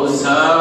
Musa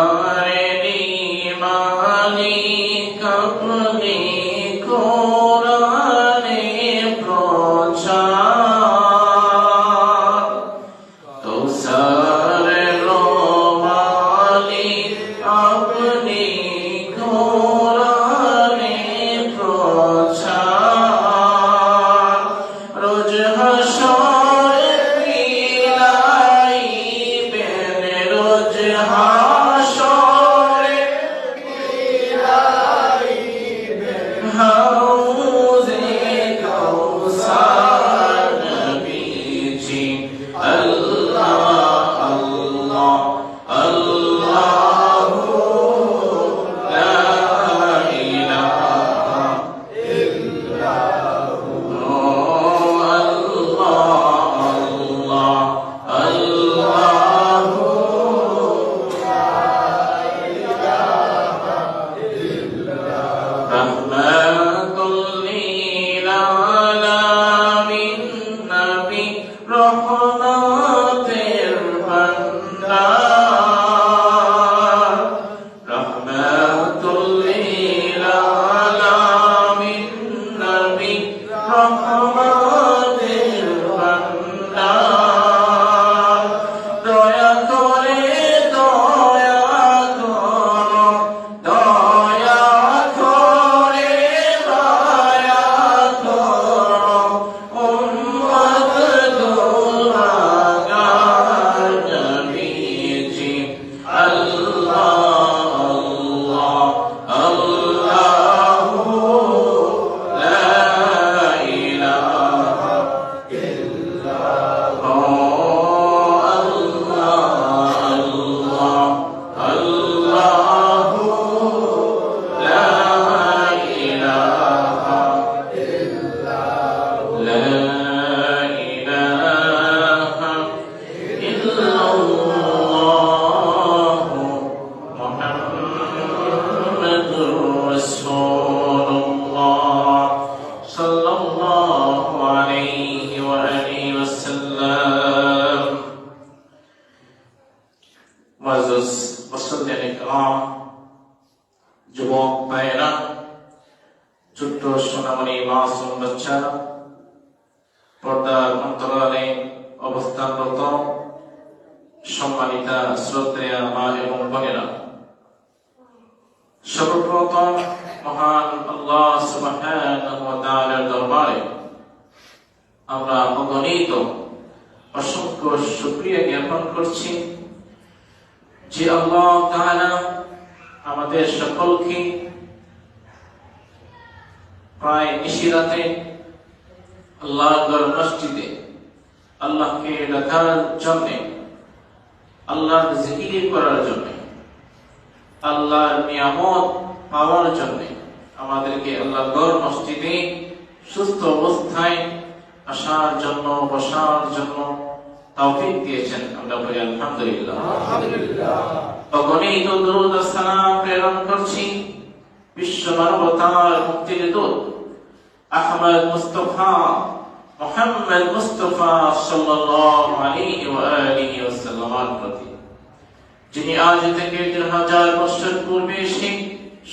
আগত সম্মানিতা শ্রদ্ধেয়া মা এবং বোনেরা। সর্বপ্রথম মহান আল্লাহ সুবহানাহু দরবারে আমরা অগণিত, অসংখ্য সুক্রিয়া জ্ঞাপন করছি যে আল্লাহ তাহারা আমাদের সকলকে প্রায় নিশিরাতে আল্লাহ মসজিদে আল্লাহকে রাখার জন্যে আল্লাহ জিকির করার জন্যে আল্লাহর নিয়ামত পাওয়ার জন্যে আমাদেরকে আল্লাহ গড় মসজিদে সুস্থ অবস্থায় আসার জন্য বসার জন্য তৌফিক দিয়েছেন। আমরা বলি আলহামদুলিল্লাহ। আলহামদুলিল্লাহ। তো দরুদ সালাম প্রেরণ করছি। বিশ্ব মানবতার মুক্তির দূত আহমদ মুস্তফা মোহাম্মদ মুস্তফা সাল্লাল্লাহু আলাইহি ওয়া আলিহি ওয়াসাল্লামের প্রতি, যিনি আজ থেকে দেড় হাজার বছর পূর্বে এসে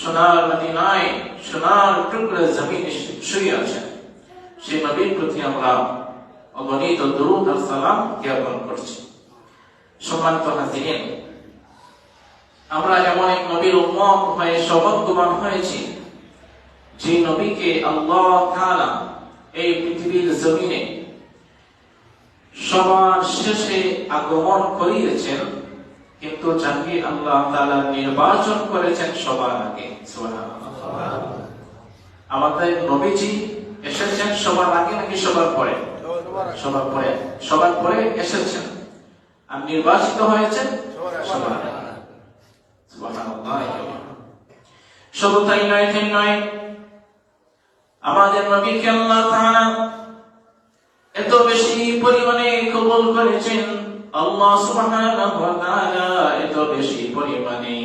সোনার মদিনায় সোনার টুকরা জমিনে শুয়ে আছেন। সেই নবীর প্রতি আমরা অগণিত দরুদ আর সালাম জ্ঞাপন করছি। সম্মানিত হাজিরিন, আমরা এমন এক নবীর উম্মত হয়ে সৌভাগ্যবান হয়েছি, যে নবীকে আল্লাহ তাআলা এই পৃথিবীর জমিনে সবার শেষে আগমন করিয়েছেন, কিন্তু যাকে আল্লাহ তাআলা নির্বাচন করেছেন সবার আগে। আমাদের নবীজি এসেছেন সবার আগে নাকি সবার পরে? সবার পরে। সবার পরে এসেছেন। আর নির্বাচিত হয়েছেন সবার সুবহানাল্লাহ। শুধু তাই নয় নয় আমাদের নবীকে আল্লাহ তাআলা এত বেশি পরিমাণে কবুল করেছেন। আল্লাহ সুবহানাহু ওয়া তাআলা এত বেশি পরিমাণে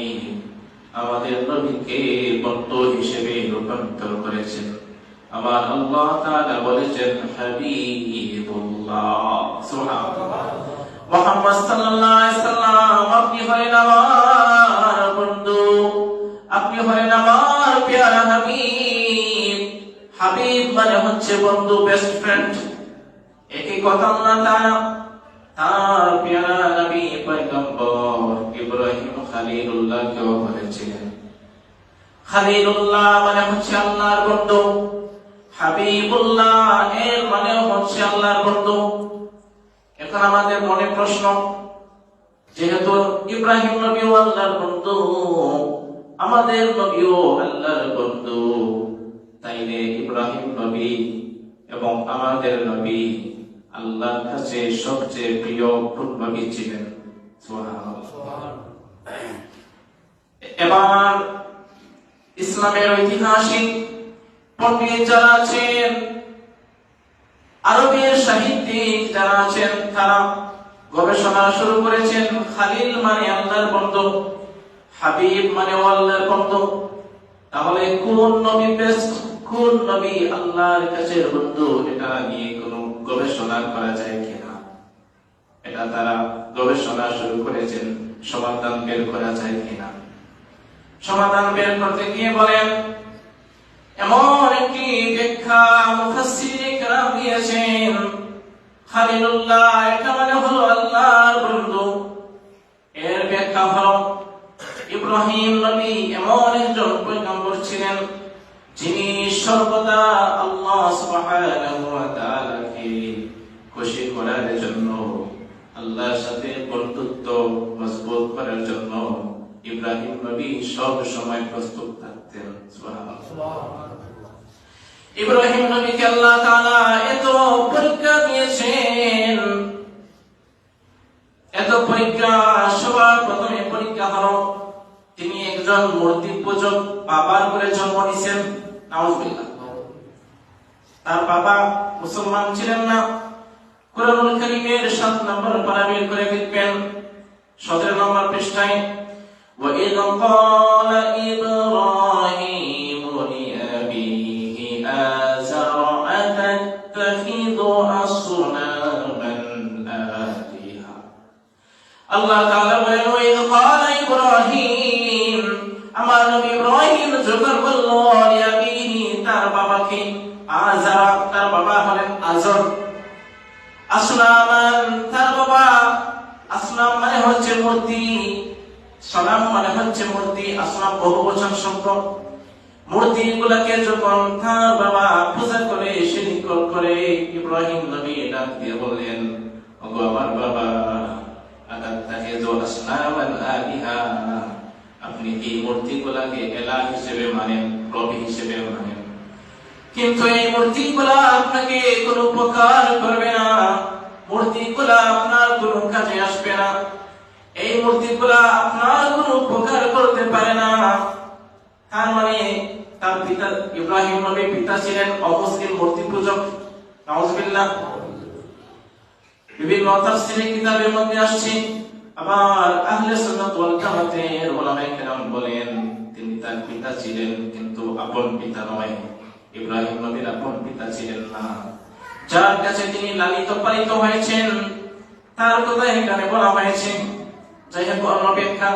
আমাদের নবীকে হিসেবে রূপান্তর করেছেন। আমার আল্লাহ তাআলা বলেছেন, হাবিবুল্লাহ মুহাম্মদ সাল্লাল্লাহু আলাইহি সাল্লাম, আপনি হলেন আমার মানে হচ্ছে বন্ধু বেস্ট ফ্রেন্ড একই কথা আল্লাহ তাআলা তার পেয়ারা নবী পয়গম্বর ইব্রাহিম খলিলুল্লাহ কেও বলেছিলেন। খলিলুল্লাহ মানে হচ্ছে আল্লাহর বন্ধু। হাবিবুল্লাহ, এর মানে হচ্ছে আল্লাহর বন্ধু। এখন আমাদের মনে প্রশ্ন, যেহেতু ইব্রাহিম নবীও আল্লাহর বন্ধু, আমাদের নবীও আল্লাহর বন্ধু। তাইলে ইব্রাহিম নবী এবং আমাদের নবী আল্লাহর কাছে সবচেয়ে প্রিয় নবী ছিলেন। এবার ইসলামের ঐতিহাসিক পণ্ডিত যারা আছেন, আরবের সাহিত্যিক যারা আছেন, তারা গবেষণা শুরু করেছেন খালিল মানে আল্লাহর বন্ধু, হাবিব মানে আল্লাহর বন্ধু। তাহলে কোন নবী বেস্ট কোন নবী আল্লাহর কাছে বন্ধু এটা নিয়ে কোনো গবেষণা করা যায় কিনা? এটা তারা গবেষণা শুরু করেছেন, সমাধান বের করা যায় কিনা? সমাধান বের করতে গিয়ে বলেন, এমন একটি ব্যাখ্যা মুফাসসিররা দিয়েছেন। খালিলুল্লাহ, এটা মানে হলো আল্লাহর বন্ধু। এর ব্যাখ্যা হলো, ইব্রাহিম নবী এমন একজন পয়গম্বর ছিলেন যিনি সর্বদা আল্লাহ সুবহানাহু ওয়া তাআলাকে খুশি করার জন্য, আল্লাহর সাথে বন্ধুত্ব মজবুত করার জন্য ইব্রাহিম নবী সব সময় প্রস্তুত থাকতেন। ইব্রাহিম নবীকে আল্লাহ তাআলা এত পরীক্ষা দিয়েছেন, এত পরীক্ষা, সবার প্রথমে পরীক্ষা হলো, তিনি একজন মূর্তি পূজক বাবার করে জন্ম নিয়েছেন। নাউজুবিল্লাহ তার বাবা মুসলমান ছিলেন না কোরআনুল কারীমের 7 নম্বর পারা বের করে দেখবেন 17 নম্বর পৃষ্ঠায় وإذ قال إبراهيم لأبيه آزر أتتخذ أصناما آلهة আল্লাহ তাআলা হচ্ছে মূর্তি সনাম মানে হচ্ছে মূর্তি আসনাম বহু বচন শব্দ মূর্তি গুলাকে যখন বাবা পূজা করে শিরিক করে ইব্রাহিম নবী ডাক দিয়ে বললেন ওগো আমার বাবা আতাত্তাখিযু আসনামান আলিহা। আপনি এই মূর্তিগুলাকে এলাহ হিসেবে মানেন হিসেবে মানেন। কিন্তু এই মূর্তিগুলা আপনাকে কোনো উপকার করবে না। মূর্তি গুলা আপনার কোনো কাজে আসবে না। এই মূর্তিগুলা আপনার কোনো উপকার করতে পারে না। তার মানে তার পিতা ইব্রাহিম নবীর পিতা ছিলেন অমুসলিম মূর্তি পূজক। নাউজুবিল্লাহ। বিভিন্ন তাফসীরের কিতাবের মধ্যে আসছে। আবার আহলে সুন্নাত ওয়াল জামাতের উলামায়ে কেরাম বলেন, তিনি তার পিতা ছিলেন কিন্তু আপন পিতা নয়। ইব্রাহিম নবীর আপন পিতা ছিলেন না। যার কাছে তিনি লালিত পালিত হয়েছেন, তার কথা এখানে বলা হয়েছে। যাই হোক অন্যপেক্ষা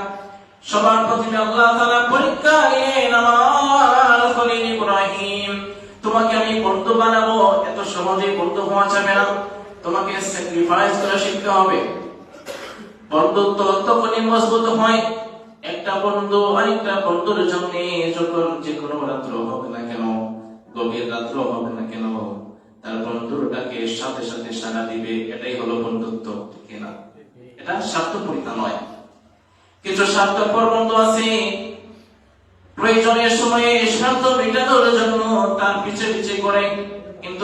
সবার প্রথমে আল্লাহ তাআলা পরীক্ষা নিলেন আমার খলিল ইব্রাহিম। তোমাকে আমি বন্ধু বানাবো, এত সহজে বন্ধু হওয়া যাবে না। তোমাকে স্যাক্রিফাইস করা শিখতে হবে। বন্ধুত্ব তখনই মজবুত হয়, একটা বন্ধু আরেকটা বন্ধুর জন্য, যখন যে কোনো রাত্র হবে না কেন, গভীর রাত্র হবে না কেন, তার বন্ধুটাকে সাথে সাথে সাড়া দিবে, এটাই হলো বন্ধুত্ব, ঠিক না? এটা স্বার্থপরিতা নয়। কিছু স্বার্থপর বন্ধু আছে। প্রয়োজনের সময়ে স্বার্থ মেটানোর জন্য তার পিছে পিছে করে, কিন্তু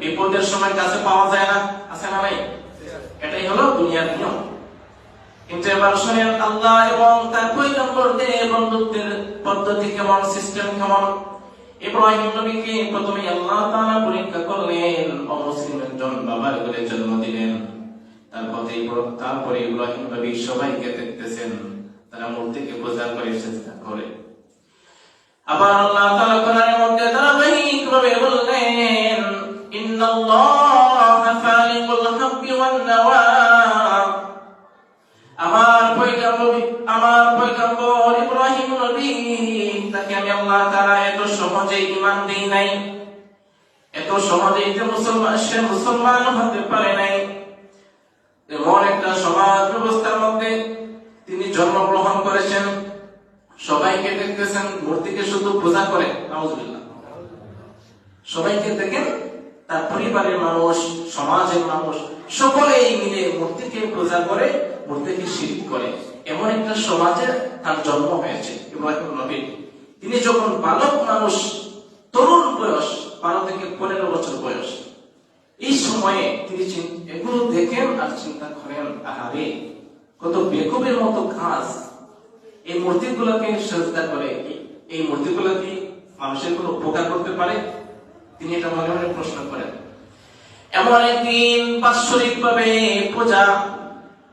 বিপদের সময় কাছে পাওয়া যায় না। আছে না ভাই এটাই হলো দুনিয়ার নিয়ম। কিন্তু এবার শুনেন, আল্লাহ এবং তার বন্ধুত্বের পদ্ধতি কেমন সিস্টেম কেমন? ইব্রাহিম নবীকে প্রথমে আল্লাহ তাআলা পরীক্ষা করলেন অমুসলিম একজন বাবার ঘরে জন্ম দিলেন। তারপরে ইব্রাহিম নবী সবাইকে দেখতেছেন। তারা মূর্তিকে পূজা করে চেষ্টা করে আবার আল্লাহ তাআলা কোরআনের মধ্যে ধারাবাহিকভাবে বললেন, ইন্নাল্লাহা ফালিকুল ওয়ান নাওয়া। আমার পয়গম্বর আমার পয়গম্বর ইব্রাহিম নবী, তাকে আমি আল্লাহ তাআলা এত সহজে ঈমান দেই নাই। এত সহজে যে মুসলমান সে মুসলমান হতে পারে নাই এমন একটা সমাজ ব্যবস্থার মধ্যে তিনি জন্মগ্রহণ করেছেন সবাইকে দেখতেছেন মূর্তিকে শুধু পূজা করে নাউজুবিল্লাহ সবাইকে দেখেন তার পরিবারের মানুষ সমাজের মানুষ সকলেই মিলে মূর্তিকে পূজা করে মূর্তিকে শিরিক করে এমন একটা সমাজে তার জন্ম হয়েছে ইব্রাহিম নবী তিনি যখন বালক মানুষ তরুণ বয়স বারো থেকে পনেরো বছর বয়স এই সময়ে তিনি চিন- এগুলো দেখেন আর চিন্তা করেন আহারে কত বেকুবের মতো কাজ এই মূর্তিগুলোকে শ্রদ্ধা করে এই- এই মূর্তিগুলো কি মানুষের কোনো উপকার করতে পারে তিনি এটা মনে মনে প্রশ্ন করেন। এমন একদিন বাৎসরিক ভাবে পূজা,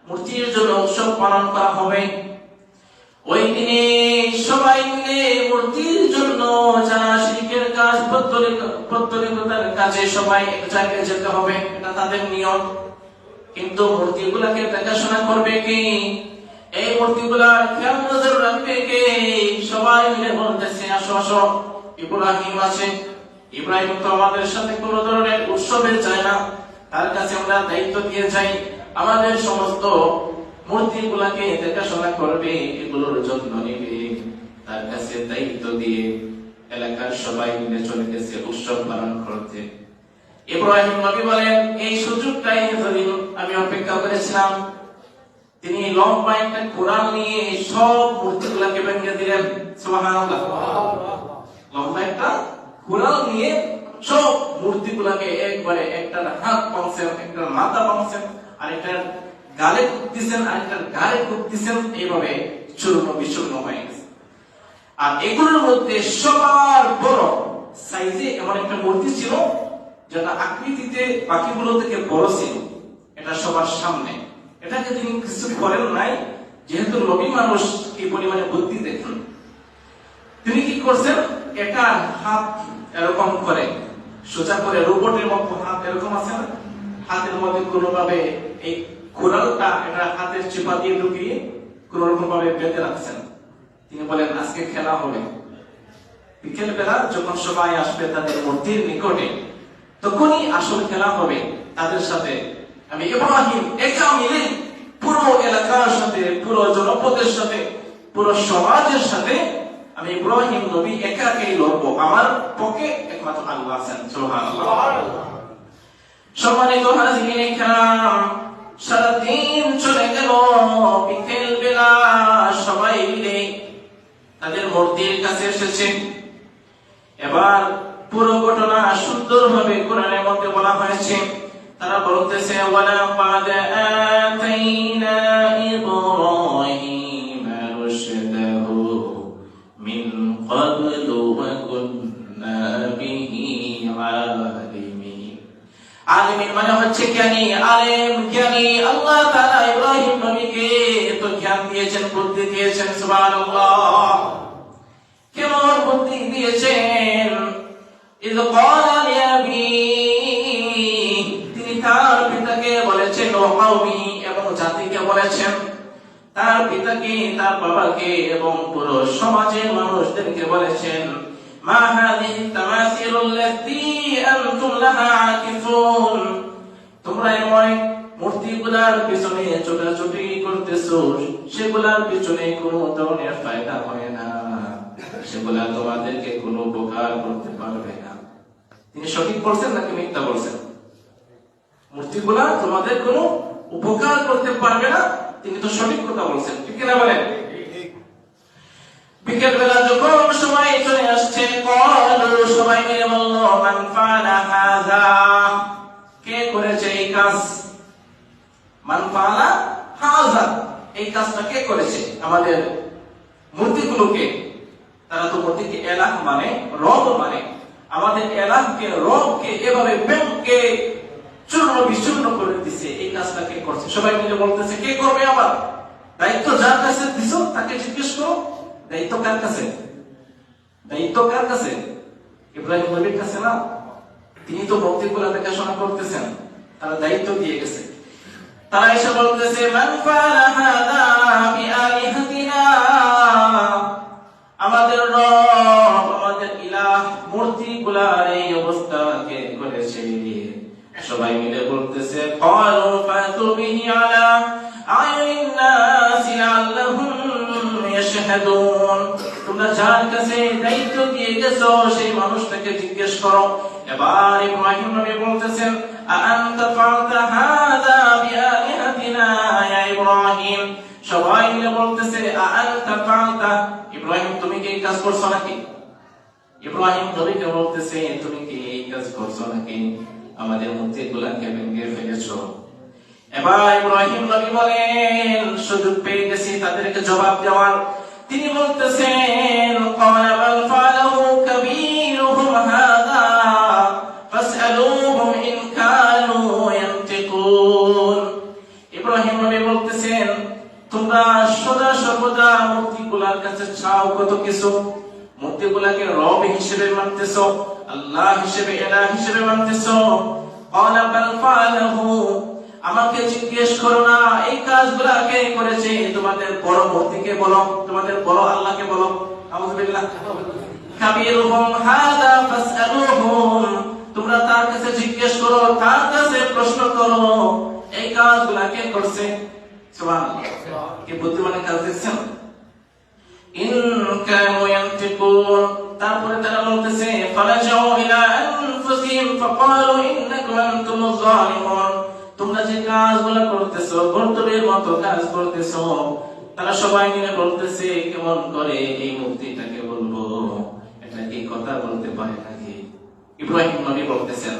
মূর্তির জন্য উৎসব পালন করা হবে। ওই দিনে সবাই মিলে মূর্তির জন্য যারা শিল্পের কাজ, পত্তলিক- পত্তলিকতার কাজে সবাই এক জায়গায় যেতে হবে, এটা তাদের নিয়ম। কিন্তু মূর্তিগুলাকে দেখাশোনা করবে কি? এই মূর্তিগুলার খেয়াল নজর রাখবে কে? সবাই মিলে বলতেছে, আসো আসো, ইব্রাহিম আছে। ইব্রাহিম তো আমাদের সাথে কোনো ধরনের উৎসবে যায় না। তার কাছে আমরা দায়িত্ব দিয়ে যাই। আমাদের সমস্ত মূর্তিগুলাকে দেখাশোনা করবে, এগুলোর যত্ন নেবে। তার কাছে দায়িত্ব দিয়ে এলাকার সবাই মিলে চলে গেছে উৎসব পালন করতে। ইব্রাহিম নবী বলেন, এই সুযোগটাই এতদিন আমি অপেক্ষা করেছিলাম। তিনি লম্বা একটা কোরআন নিয়ে সব মূর্তিগুলাকে ভেঙে দিলেন। সুবহানাল্লাহ। লম্বা একটা কোরআন নিয়ে সব মূর্তিগুলাকে একবারে একটার হাত পাংছেন একটার মাথা পাংছেন আর একটার গালে কুপ দিছেন আর একটার গায়ে কুপ দিছেন এইভাবে চূর্ণ বিচূর্ণ হয়ে গেছে। আর এগুলোর মধ্যে সবার বড় সাইজে এমন একটা মূর্তি ছিল, যেটা আকৃতিতে বাকিগুলো থেকে বড় ছিল। এটা সবার সামনে। এটাকে তিনি কিছু করেন নাই, যেহেতু নবী মানুষ এই পরিমাণে বুদ্ধি দেখুন। তিনি কি করছেন? এটা হাত এরকম করে, সোজা করে রোবটের মতো হাত এরকম আছে না? হাতের মধ্যে কোনো ভাবে এই কোরালটা এটা হাতের চিপা দিয়ে ঢুকিয়ে কোন রকম ভাবে বেঁধে রাখছেন। তিনি বলেন, আজকে খেলা হবে। বিকেল বেলা যখন সবাই আসবে তাদের মূর্তির নিকটে, তখনই আসল খেলা হবে তাদের সাথে। আমি ইব্রাহিম, একা মিলে পুরো এলাকার সাথে, পুরো জনপদের সাথে, পুরো সমাজের সাথে আমি ইব্রাহিম নবী একাকেই লড়বো। আমার পক্ষে একমাত্র আল্লাহ আছেন সম্মানিত হাজির সারাদিন চলে গেল বিকেল বেলা। সবাই মিলে তাদের মূর্তির কাছে এসেছে। এবার পুরো ঘটনা সুন্দরভাবে কোরআনের মধ্যে বলা হয়েছে। তারা বলতেছে ওয়ালা আতাইনা ইব্রাহিম আলেমের মানে হচ্ছে জ্ঞানী, আলেম, জ্ঞানী। আল্লাহ তাআলা ইব্রাহিম নবীকে তো জ্ঞান দিয়েছেন, বুদ্ধি দিয়েছেন, সুবহানাল্লাহ। কেমন বুদ্ধি দিয়েছেন? ইজ ক্বালা লিআবি তিনি তার পিতাকে বলেছেন এবং জাতিকে বলেছেন। তার পিতাকে, তার বাবাকে এবং পুরো সমাজের মানুষদেরকে বলেছেন পিছনে কোনো ধরনের ফায়দা হয় না। সেগুলা তোমাদেরকে কোনো উপকার করতে পারবে না। তিনি সঠিক বলছেন নাকি মিথ্যা বলছেন? মূর্তিগুলা তোমাদের কোনো উপকার করতে পারবে না, তিনি তো সঠিক কথা বলছেন। ঠিক কিনা বলেন? হাযা। এই কাজটা কে করেছে? আমাদের মূর্তিগুলোকে। তারা তো মূর্তিকে এলাহ মানে রব মানে। আমাদের এলাহকে, রবকে, এভাবে চূর্ণ বিচূর্ণ করে দিছে। এই কাজটা কে করছে? সবাই মিলে বলতেছে, কে করবে আবার? দায়িত্ব যার কাছে তাকে জিজ্ঞেস করো। দায়িত্ব কার কাছে? দায়িত্ব কার কাছে? ইব্রাহিম নবীর কাছে না? তিনি তো ভক্তিগুলা দেখাশোনা করতেছেন। তারা দায়িত্ব দিয়ে গেছে। তারা এসে বলতেছে হাদা আমাদের রব আমাদের ইলাহ মূর্তিগুলার এই অবস্থা করেছে সবাই মিলে বলতেছে, ক্বালু ফাতু বিহি সেই মানুষটাকে জিজ্ঞেস করো। এবার ইব্রাহিম নবী বলতেছেন আআনতা ফাআলতা হাযা বিআলিহাতিনা ইয়া ইব্রাহিম সবাই মিলে বলতেছে ইব্রাহিম, তুমি কি এই কাজ করছ নাকি? ইব্রাহিম নবীকে বলতেছে, তুমি কি এই কাজ করছ নাকি? আমাদের মধ্যে ভেঙে ফেলেছো। এবার ইব্রাহিম নবী বলেন, সুযোগ পেয়ে গেছি, তাদেরকে জবাব দেওয়ার। তিনি বলতেছেন ক্বালা আল্লাহর কাছে চাও কত কিছু? মূর্তিগুলাকে রব হিসেবে মানতেছ, আল্লাহ হিসেবে এলা হিসেবে মানতেছ? ক্বালা বাল ফালাহু, আমাকে জিজ্ঞেস করো না, এই কাজগুলা কে করেছে? তোমাদের বড় মূর্তিকে বলো, তোমাদের বড় আল্লাহকে বলো। আউযুবিল্লাহ। কাবীরুহুম হাদা ফাসআলুহুম, তোমরা তার কাছে জিজ্ঞেস করো, তার কাছে প্রশ্ন করো, এই কাজগুলা কে করছে? সুবহানাল্লাহ। কি বুদ্ধিমানের কাজ দেখছেন? তারপরে তারা বলতেছে তোমরা যে কাজগুলো করতেছো বর্তমের মতো কাজ করতেছো, তারা সবাই মিলে বলতেছে, কেমন করে এই মুক্তিটাকে বলব? এটা কি কথা বলতে পারে নাকি? ইব্রাহিম নবী বলতেছেন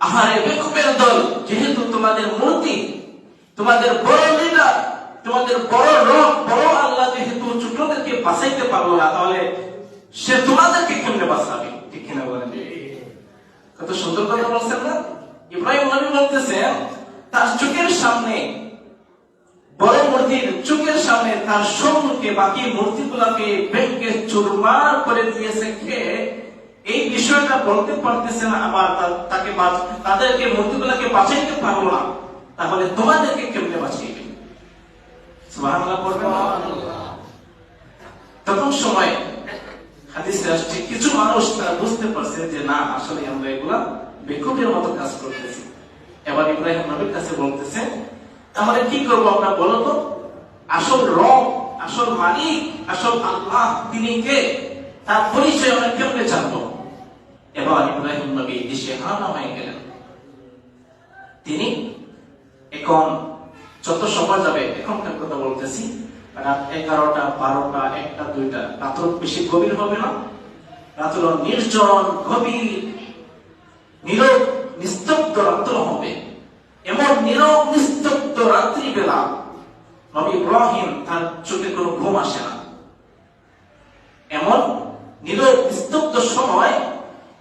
আহারে বেকুবের দল, যেহেতু তোমাদের মূর্তি, তোমাদের বড় লিডার তোমাদের বড় রব, বড় যেহেতু ছোটদেরকে বাঁচাইতে পারল না, তাহলে সে তোমাদেরকে কেমনে বাঁচাবে? ঠিক কিনা বলেন? কত সুন্দর কথা বলছেন না? ইব্রাহিম নবী বলতেছেন, তার চোখের সামনে, বড় মূর্তির চোখের সামনে তার সম্মুখে বাকি মূর্তিগুলোকে ভেঙে চুরমার করে দিয়েছে কে? এই বিষয়টা বলতে পারতেছে না, আবার তাকে তাদেরকে মূর্তিগুলোকে বাঁচাইতে পারল না। তাহলে তোমাদেরকে কেমনে বাঁচিয়ে সুবহানাল্লাহ, পড়বেন তখন সময় হাদিসে আসছে কিছু মানুষ তারা বুঝতে পারছে যে না, আসলে আমরা এগুলা বেকুবের মতো কাজ করতেছি। এবার ইব্রাহিম নবীর কাছে বলতেছে, তাহলে কি করব আমরা বলো তো? আসল রব, আসল মালিক, আসল আল্লাহ, তিনি কে? তার পরিচয় আমরা কেমনে জানব? এবার ইব্রাহিম নবী দেশে হানা হয়ে গেলেন। তিনি এখন যত সময় যাবে, এখনকার কথা বলতেছি রাত এগারোটা, বারোটা, একটা, দুইটা। রাত বেশি গভীর হবে না? রাত নির্জন, গভীর, নীরব, নিস্তব্ধ রাত্র হবে। এমন নীরব, নিস্তব্ধ রাত্রিবেলা নবী ইব্রাহিম তার চোখে কোনো ঘুম আসে না। এমন নীরব, নিস্তব্ধ সময়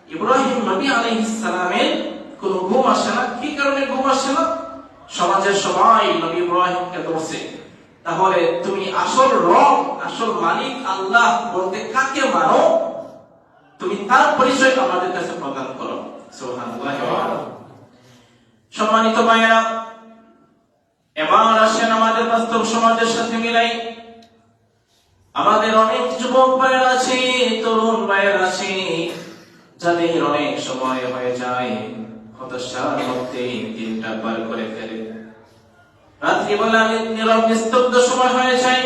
ইব্রাহিম নবী আলাইহিস সালামের কোনো ঘুম আসে না। কি কারণে ঘুম আসে না? সমাজের সবাই নবী ইব্রাহিমকে দোষে তাহলে তুমি আসল রব, আসল মালিক, আল্লাহ বলতে কাকে মানো? তুমি তার পরিচয় আমাদের কাছে প্রদান করো। সম্মানিত ভাইয়েরা এবার আসেন আমাদের বাস্তব সমাজের সাথে মিলাই। আমাদের অনেক যুবক ভাইয়ের আছে, তরুণ ভাইয়ের আছে, যাদের অনেক সময় হয়ে যায়, হতাশার মধ্যে দিনটা পার করে ফেলে। রাত্রিবেলা নীরব নিস্তব্ধ সময় হয়ে যায়